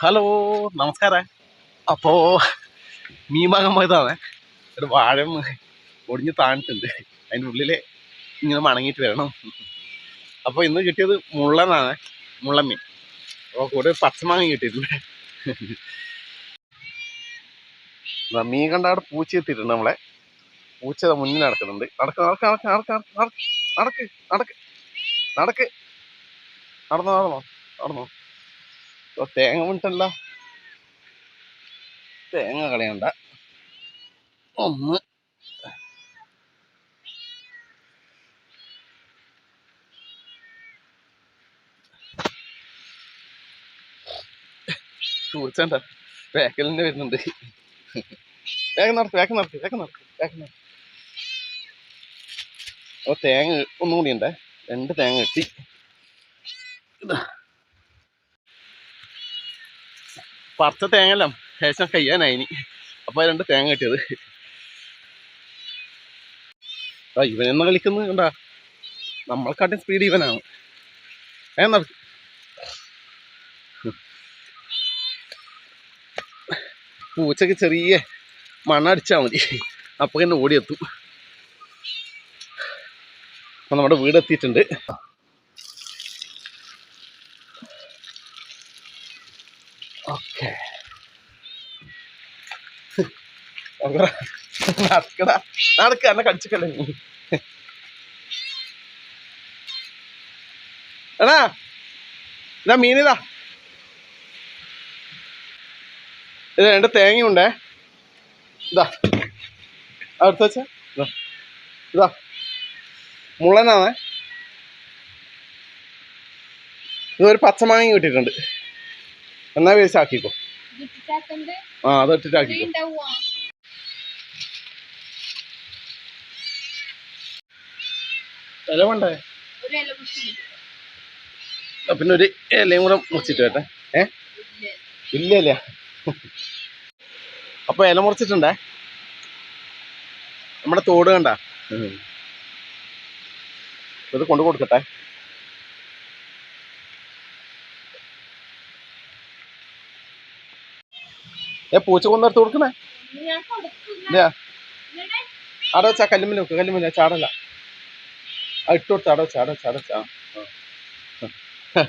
Hello നമസ്കാരം. അപ്പോ മീൻ വാങ്ങാൻ പോയതാണ്. ഒരു വാഴ ഒടിഞ്ഞ് താണിട്ടുണ്ട്. അതിന്റെ ഉള്ളിൽ ഇങ്ങനെ മണങ്ങിയിട്ട് വരണം. അപ്പോൾ ഇന്ന് കിട്ടിയത് മുള്ളനാണ് മുള്ളമ്മീൻ മീൻ അപ്പോൾ കൂടെ പച്ചമാങ്ങ കിട്ടിയിട്ടുണ്ട്. മീൻ കണ്ട അവിടെ പൂച്ച എത്തിയിട്ടുണ്ട് നമ്മളെ. പൂച്ച മുന്നിൽ നടക്കുന്നുണ്ട്. നടക്ക് നടക്ക് നടക്ക് നടക്ക് നടക്ക് നടക്ക് നടക്ക് നടക്ക്. നടന്നോ നടന്നോ നടന്നോ. ഓ തേങ്ങ വിട്ടല്ല. തേങ്ങ കളയണ്ട. ഒന്ന്. പൂച്ചണ്ട വേക്കലിന്റെ വരുന്നുണ്ട്. വേഗം നടത്ത് വേഗം നടത്ത് വേഗം നടത്ത് വേഗം നടത്ത് ഓ തേങ്ങ ഒന്നും കൂടി ഉണ്ടേ. രണ്ട് തേങ്ങ കിട്ടി. ഇതാ. പറിച്ച തേങ്ങല്ലാം ശേഷം കയ്യാനായി അപ്പോൾ അപ്പൊ രണ്ട് തേങ്ങ കിട്ടിയത്. ആ ഇവനെന്ന് കളിക്കുന്നു കണ്ടാ? നമ്മളെക്കാട്ടും സ്പീഡ് ഇവനാണ്. ഏ പൂച്ചക്ക് ചെറിയ മണ്ണടിച്ചാൽ മതി. അപ്പൊ തന്നെ ഓടിയെത്തും. അപ്പൊ നമ്മുടെ വീട് എത്തിയിട്ടുണ്ട് ഓക്കെ നടക്കടാ. നടക്ക എന്നെ കടിച്ചിക്കല്ലേ നീ. എടാ ഇതാ മീനിതാ. ഇത് രണ്ട് തേങ്ങയുണ്ടേ. ഇതാ. അടുത്ത വെച്ച. ഇതാ. ഇതാ. മുള്ളനാണേ. ഇതൊരു പച്ചമാങ്ങ കിട്ടിയിട്ടുണ്ട്. എന്നാ വേസ്റ്റ് ആക്കിക്കോ ആ അത് ഇട്ടിട്ടാക്കിക്കോ. ഇല വേണ്ടേ? പിന്നെ ഒരു ഇലയും കൂടെ മുറിച്ചിട്ട് കേട്ടെ ഏ? ഇല്ല. ഇല്ല അപ്പൊ ഇല മുറിച്ചിട്ടുണ്ടേ? നമ്മുടെ തോട് കണ്ട? ഇത് കൊണ്ടു കൊടുക്കട്ടെ. ഏ പൂച്ച കൊന്നെടുത്ത് കൊടുക്കണേ അവിടെ വെച്ചാ കല്ലുമ്മൽ വെക്ക് കല്ലുമ്മൽ ചാടല്ല ഇട്ടോട്ട് അടച്ച അടച്ച അടച്ച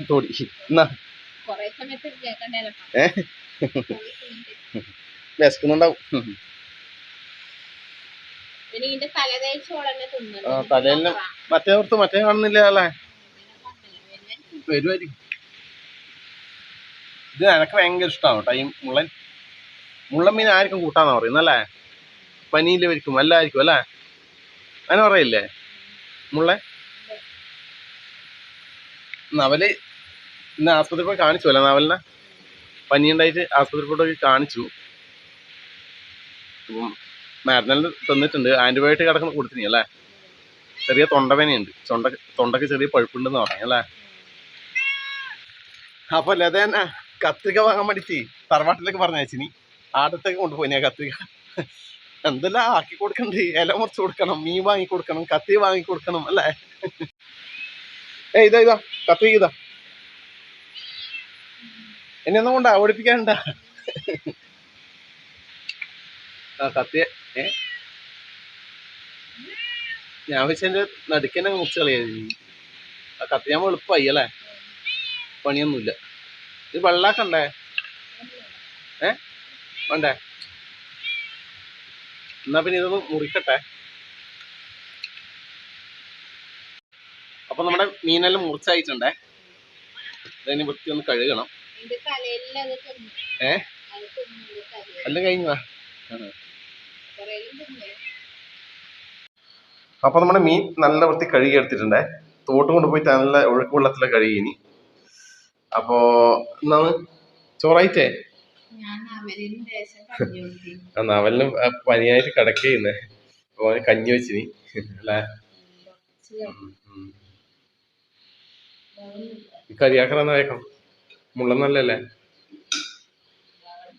തോടി. എന്നാ. ഏ? വിശക്കുന്നുണ്ടാവും. തലയെല്ലാം മറ്റേ ഓർത്ത് മറ്റേ കാണുന്നില്ല അല്ലേ? വരുമായിരിക്കും ഇത് എനക്ക് ഭയങ്കര ഇഷ്ടമാണ് കേട്ടോ ഈ മുള്ളൻ. മുള്ളൻ മീൻ ആർക്കും കൂട്ടാന്നാ പറയുന്നല്ലേ പനിയില്ല വരിക്കും എല്ലാവർക്കും അല്ലേ? അങ്ങനെ പറയില്ലേ? മുള്ളേ നവൽ ഇന്ന് ആസ്പത്രി പോയി കാണിച്ചു അല്ല നവലിനെ? പനി ഉണ്ടായിട്ട് ആസ്പത്രി പോയി കാണിച്ചു. അപ്പം മരുന്നെല്ലാം തന്നിട്ടുണ്ട്. ആന്റിബയോട്ടിക് അടക്കം കൊടുത്തിനി അല്ലേ? ചെറിയ തൊണ്ടവേനയുണ്ട് തൊണ്ട തൊണ്ടക്ക് ചെറിയ പഴുപ്പുണ്ടെന്ന് പറഞ്ഞു അല്ലേ? അപ്പൊ ലതേന കത്രിക വാങ്ങാൻ വേണ്ടിട്ട് തറവാട്ടിലേക്ക് പറഞ്ഞയച്ചിനി. ആടത്തേക്ക് കൊണ്ടുപോയി ഞാൻ കത്രിക. എന്തെല്ലാം ആക്കി കൊടുക്കണ്ടേ? ഇല മുറിച്ച് കൊടുക്കണം മീൻ വാങ്ങി കൊടുക്കണം കത്തി വാങ്ങി കൊടുക്കണം അല്ലേ? ഏ ഇതാ ഇതാ കത്രിക ഇതാ. എന്നെ ഒന്നും കൊണ്ടാ ഓടിപ്പിക്കാനുണ്ടാ. ആ കത്തിയെ ഏ? ഞാൻ വെച്ചെന്റെ നടുക്കന്നെ മുറിച്ച് കളയായിരുന്നു ആ കത്തിയാകുമ്പോ എളുപ്പമായി അല്ലേ? പണിയൊന്നുമില്ല. ഇത് വെള്ളാക്കണ്ടേ? ഏ? വേണ്ടേ? എന്നാ പിന്നെ ഇതൊന്ന് മുറിക്കട്ടെ. അപ്പൊ നമ്മുടെ മീനെല്ലാം മുറിച്ചായിട്ടുണ്ടേ. അതിന് വൃത്തി ഒന്ന് കഴുകണം. ഏ? എല്ലാം കഴിഞ്ഞു അപ്പൊ നമ്മുടെ മീൻ നല്ല വൃത്തി കഴുകി എടുത്തിട്ടുണ്ടേ. തോട്ട് കൊണ്ടുപോയിട്ട് നല്ല ഒഴുക്ക് വെള്ളത്തിലെ കഴുകി ഇനി. അപ്പോ എന്നാണ് ചോറായിട്ടേ? ആ നവലിന് പനിയായിട്ട് കിടക്കുന്നേ. അവന് കഞ്ഞി വെച്ചിനി. അല്ലേ? കരിയാക്കറന്ന് വേക്കാം മുള്ള നല്ലല്ലേ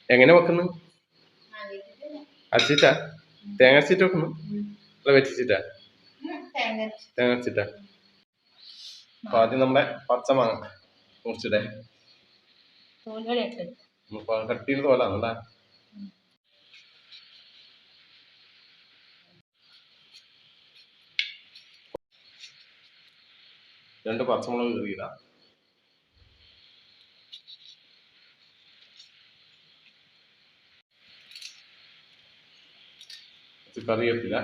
എങ്ങനെ വെക്കുന്നു? അരച്ചിട്ടാ? തേങ്ങ അരച്ചിട്ട് വെക്കുന്നു? അല്ല വെച്ചിട്ടാ? തേങ്ങ അരച്ചിട്ടാ? അപ്പൊ ആദ്യം നമ്മുടെ പച്ചമാങ്ങ മുറിച്ചിടേ. കട്ടിയിൽ തോലാണല്ലേ രണ്ട് പച്ചമുളക് കീറിയിടാം. കറിയത്തില്ല കറിവേപ്പില.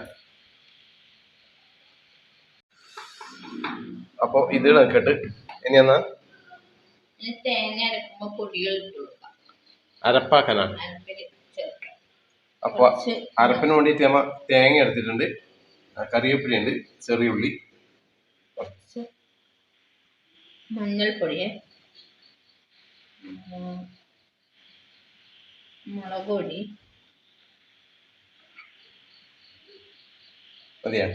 അപ്പൊ ഇത് നിൽക്കട്ട് ഇനി എന്നാ? അരപ്പാക്കാനാണ് അപ്പൊ അരപ്പിന് വേണ്ടിയിട്ട് നമ്മ തേങ്ങ എടുത്തിട്ടുണ്ട്. കറിവേപ്പിലുണ്ട് ചെറിയ ഉള്ളി കുറച്ച് മഞ്ഞൾപ്പൊടിയെ മുളക് പൊടി മതിയാ.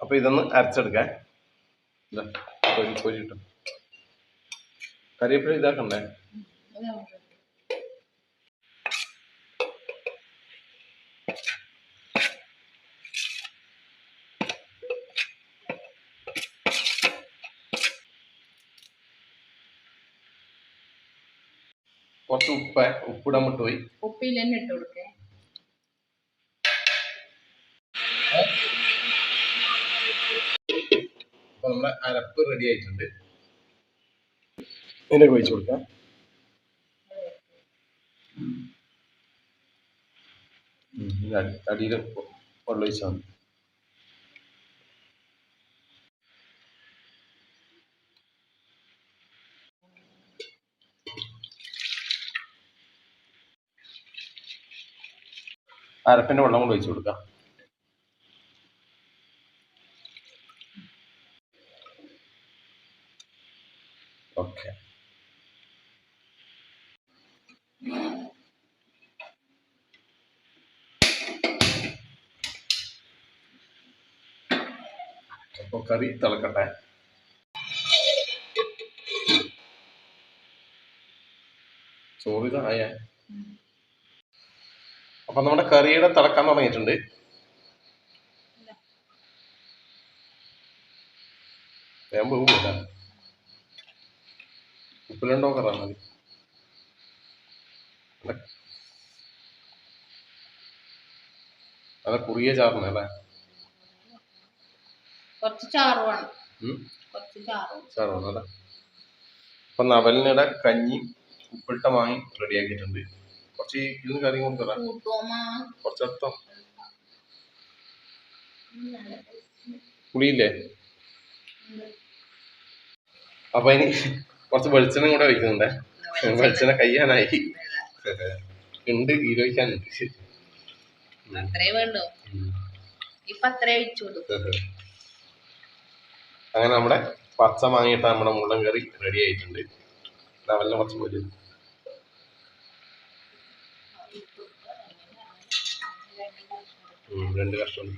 അപ്പൊ ഇതൊന്ന് അരച്ചെടുക്കാൻ പൊരി പൊരി കിട്ടും കറിവേപ്പില ഇതാക്കണ്ടേ? കുറച്ച് ഉപ്പ് ഉപ്പിടാൻ വിട്ടുപോയി ഉപ്പിൽ തന്നെ ഇട്ട് കൊടുക്കേ. അപ്പൊ നമ്മുടെ അരപ്പ് റെഡി ആയിട്ടുണ്ട്. ഇതിലേക്ക് ഒഴിച്ചു കൊടുക്കാം. തടിയിൽ വെള്ളം ഒഴിച്ചാൽ മതി. അരപ്പിന്റെ വെള്ളം കൊണ്ട് ഒഴിച്ചു കൊടുക്കുക ഓക്കെ. അപ്പോൾ കറി തിളക്കട്ടെ. ചോറ് ഇതായ അപ്പൊ നമ്മുടെ കറിയുടെ തിളക്കാൻ തുടങ്ങിയിട്ടുണ്ട്. ഞാൻ പോകില്ല ഉപ്പിലുണ്ടോ കറാൻ മതി. അതെ കുറിയ ചാറിന് അല്ലേ? കുറച്ച് ചാറ് വേണം. ചാറ് വേണം. അല്ലേ? അപ്പൊ നവലിനിടെ കഞ്ഞി ഉപ്പിട്ട മാങ്ങി റെഡിയാക്കിയിട്ടുണ്ട് കുറച്ച് ഇതും കാര്യങ്ങളും തരാം. കൂട്ടുവോമാ കുറച്ചെടുത്തോ പുളിയില്ലേ? അപ്പൊ ഇനി കുറച്ച് വെളിച്ചെണ്ണ കൂടെ വയ്ക്കുന്നുണ്ടേ വെളിച്ചെണ്ണ കയ്യാനായി. ഉണ്ട് കൊടുക്കും. അങ്ങനെ നമ്മുടെ പച്ച മാങ്ങിയിട്ട് നമ്മുടെ മുള്ളം കറി റെഡി ആയിട്ടുണ്ട്. അതെല്ലാം കുറച്ച് പോലെ രണ്ട് കഷ്ണം.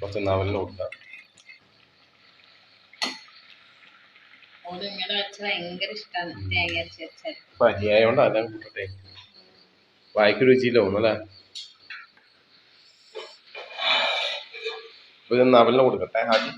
കുറച്ച് നവലിന് കൊടുക്കാം. അതെല്ലാം കൂട്ടട്ടെ. വായിക്ക് രുചിയില്ല തോന്നല്ലേ അപ്പൊ ഇത് നവലിന് കൊടുക്കട്ടെ ആദ്യം.